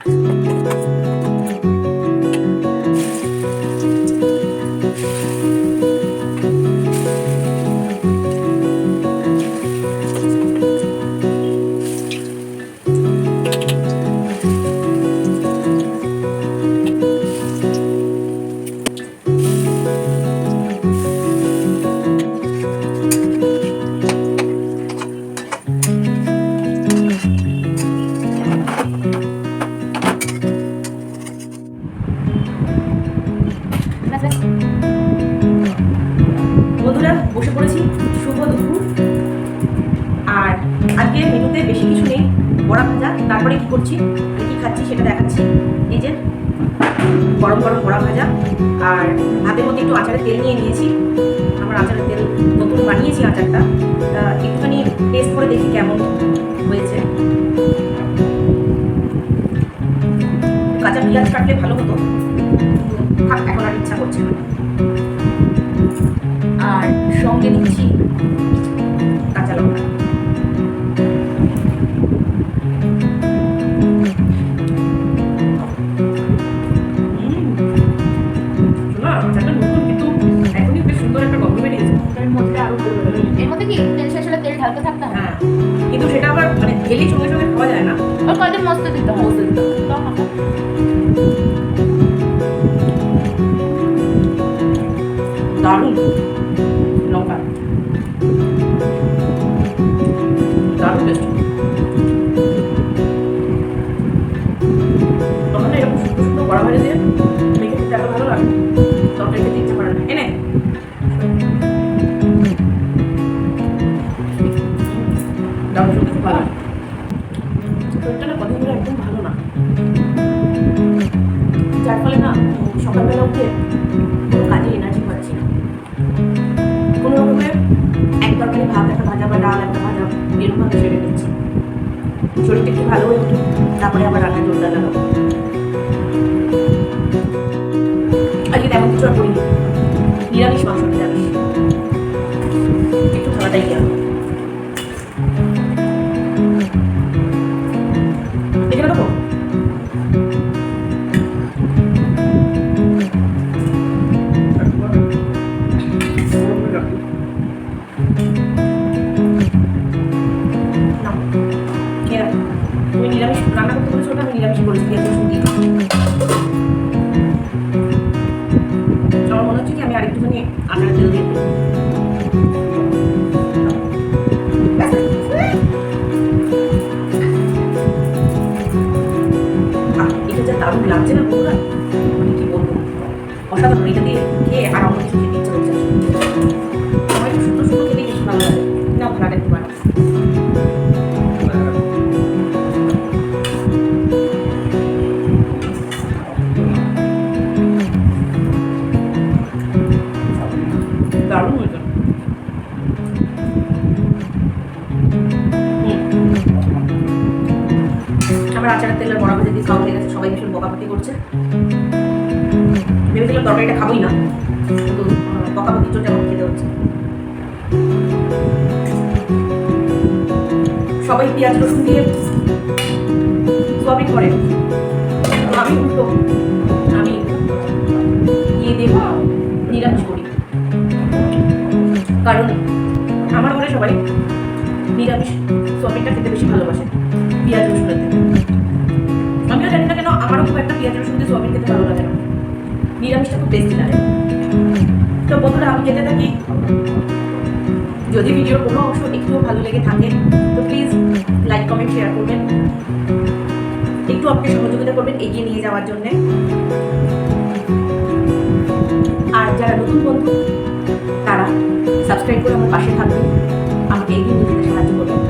বন্ধুরা আজকে মেনুতে বেশি কিছু নেই। বড়া ভাজা, তারপরে কি করছি? কি খাচ্ছি সেটা দেখাচ্ছি। এই যে, গরম গরম বড়া ভাজা। আর হাতের মধ্যে একটু আচারের তেল নিয়ে নিয়েছি। আমার আচারের তেল নতুন বানিয়েছি আচারটা। একটুখানি টেস্ট করে দেখি কেমন হয়েছে। কাঁচা পেঁয়াজ কাটলে ভালো হতো। এখন আর ইচ্ছা করছে না। আর সঙ্গে নিচ্ছি কাঁচা লঙ্কা। এর মধ্যে কি তেল শেষ হলে তেল ঢালতে থাকতে হয়? হ্যাঁ কিন্তু সেটা আবার মানে ঢেলেই সঙ্গে সঙ্গে খাওয়া যায় না। আর কদিন মস্ত দিতে হয়? মস্ত দিতে। দারুণ। খুব ভালো না যার ফলে না সকালবেলা উঠে এনার্জি না ভাত একটা বা একটা ভাজা ভালো তারপরে আবার রান্না আজকে নিরামিষ মাংস নিরামিষ একটু খাওয়াটাই গিয়ে নিরামিষ, রান্না করতে বলেছ ওটা আমি নিরামিষ করেছি পেঁয়াজ রসুন দিয়ে আমার মনে হচ্ছে কি আমি আরেকটুখানি আটার তেল দিয়ে এটা যা দারুণ লাগছে না বন্ধুরা? মানে কি বলব? অসাধারণ, এটা দিয়ে আমার একটু বেশি ভালো লাগে। না ভাড়াটা একটু বাড়া আচারের তেলের বড়া ভাজা দিয়ে খাওয়া হয়ে গেছে, সবাই ভীষণ বকাবকি করছে। ভেবেছিলাম তরকারিটা খাবোই না, কিন্তু বকাবকির জন্য আমার খেতে হচ্ছে। সবাই পেঁয়াজ, রসুন দিয়ে সবই করে। আমি উল্টো আমি ইয়ে দিয়ে নিরামিষ করি। কারণ আমার ঘরে সবাই নিরামিষ সোয়াবিনটা খেতে বেশি ভালোবাসে, পেঁয়াজ রসুনের থেকে আমারও খুব একটা পেঁয়াজ রসুন দিয়ে সোয়াবিন খেতে ভালো লাগে না? নিরামিষটা খুব টেস্টি লাগে। তো বন্ধুরা, আমি খেতে থাকি। যদি ভিডিওর কোনো অংশ একটুও ভালো লেগে থাকে, তো প্লিজ লাইক কমেন্ট শেয়ার করবেন। একটু আপনি সহযোগিতা করবেন এগিয়ে নিয়ে যাওয়ার জন্যে। আর যারা নতুন বন্ধু, তারা সাবস্ক্রাইব করে আমার পাশে থাকবেন। আমাকে এগিয়ে নিয়ে যেতে সাহায্য করবেন।